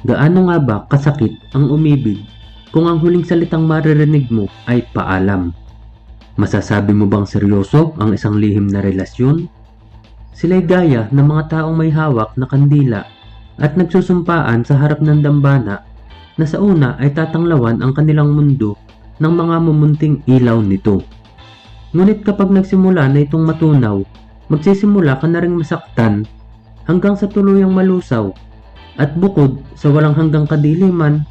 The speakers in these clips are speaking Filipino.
Gaano nga ba kasakit ang umibig kung ang huling salitang maririnig mo ay paalam? Masasabi mo bang seryoso ang isang lihim na relasyon? Sila'y gaya ng mga taong may hawak na kandila at nagsusumpaan sa harap ng dambana na sa una ay tatanglawan ang kanilang mundo ng mga mumunting ilaw nito. Ngunit kapag nagsimula na itong matunaw, magsisimula ka na rin masaktan hanggang sa tuluyang malusaw at bukod sa walang hanggang kadiliman,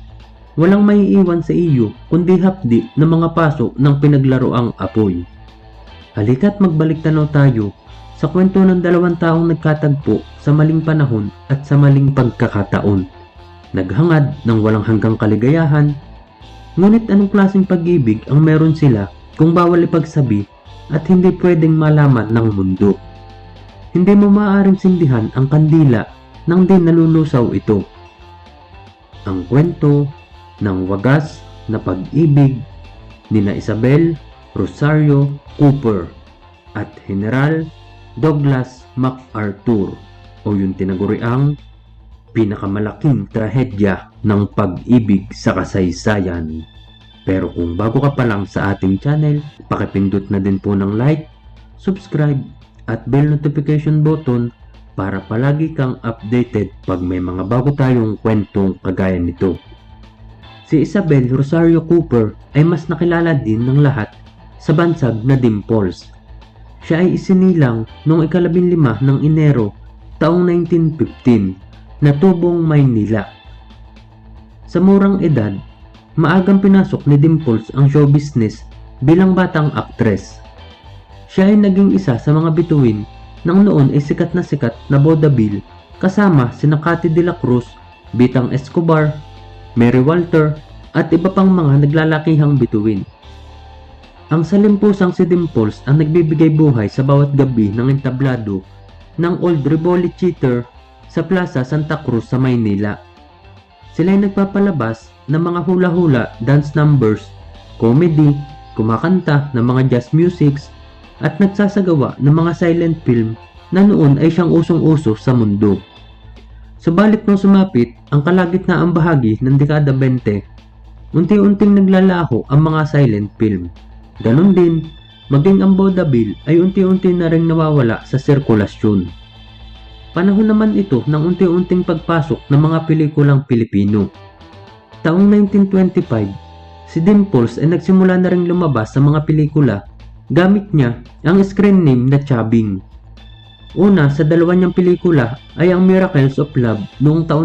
walang maiiwan sa iyo kundi hapdi ng mga paso ng pinaglaroang apoy. Halika't magbalik tanaw tayo sa kwento ng dalawang taong nagkatagpo sa maling panahon at sa maling pagkakataon. Naghangad ng walang hanggang kaligayahan, ngunit anong klaseng pag-ibig ang meron sila kung bawal ipagsabi at hindi pwedeng malaman ng mundo. Hindi mo maaaring sindihan ang kandila nang di nalulusaw ito. Ang kwento ng wagas na pag-ibig ni na Isabel Rosario Cooper at General Douglas MacArthur o yung tinaguriang pinakamalaking trahedya ng pag-ibig sa kasaysayan. Pero kung bago ka pa lang sa ating channel, pakipindot na din po ng like, subscribe at bell notification button para palagi kang updated pag may mga bago tayong kwentong kagaya nito. Si Isabel Rosario Cooper ay mas nakilala din ng lahat sa bansag na Dimples. Siya ay isinilang noong ikalabing lima ng Enero taong 1915 na tubong Maynila. Sa murang edad, maagang pinasok ni Dimples ang show business bilang batang aktres. Siya ay naging isa sa mga bituin nang noon ay sikat na sikat na vaudeville kasama si Cathy de la Cruz, Bitang Escobar, Mary Walter at iba pang mga naglalakihang bituin. Ang salimpusang si Dimples ang nagbibigay buhay sa bawat gabi ng entablado ng Old Rivoli Theater sa Plaza Santa Cruz sa Maynila. Sila ay nagpapalabas ng mga hula-hula, dance numbers, comedy, kumakanta ng mga jazz musics, at nagsasagawa ng mga silent film na noon ay siyang usong-uso sa mundo. Subalit nung sumapit ang kalagitnaang bahagi ng dekada 20, unti-unting naglalaho ang mga silent film. Ganon din, maging ang vaudeville ay unti-unti na rin nawawala sa sirkulasyon. Panahon naman ito ng unti-unting pagpasok ng mga pelikulang Pilipino. Taong 1925, si Dimples ay nagsimula na rin lumabas sa mga pelikula Gamit niya ang screen name na Chabing. Una sa dalawa niyang pelikula ay ang Miracles of Love noong taon